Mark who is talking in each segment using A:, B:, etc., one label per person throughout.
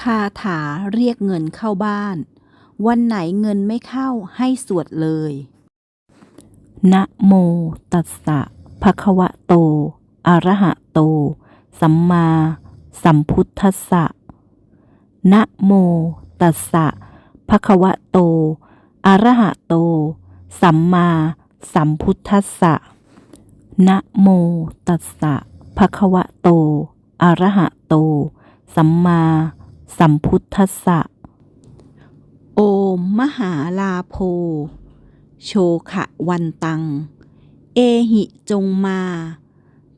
A: คาถาเรียกเงินเข้าบ้าน วันไหนเงินไม่เข้าให้สวดเลย นะโมตัสสะภะคะวะโต อะระหะโต สัมมาสัมพุทธัสสะ นะโมตัสสะภะคะวะโต อะระหะโต สัมมาสัมพุทธัสสะ นะโมตัสสะภะคะวะโต อะระหะโต สัมมา สัมพุทธัสสะ โอมมหาลาโพ โชขะวันตัง เอหิจงมา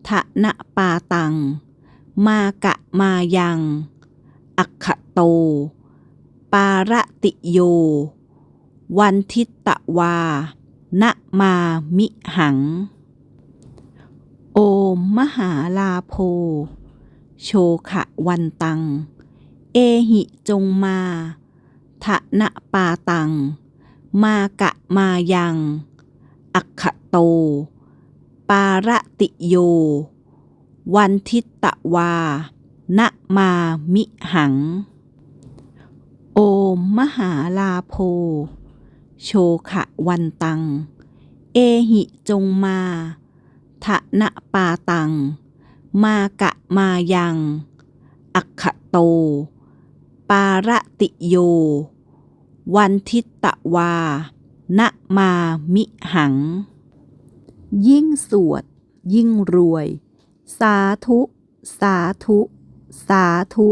A: ทะนะปาตัง มากะมายัง อัคขโต ปาระติโย วันทิตตวา นะมามิหัง โอมมหาลาโพ โชขะวันตัง เอหิจงมาทะนะปาตัง มากะมายัง อัคโต ปาระติโย วันทิตวา นะมามิหัง โอมมหาลาโพ โชขะวันตัง เอหิจงมาทะนะปาตัง มากะมายัง อัคโต ปาระติโย วันทิตวา ณมามิหัง ยิ่งสวด ยิ่งรวย สาธุ สาธุ สาธุ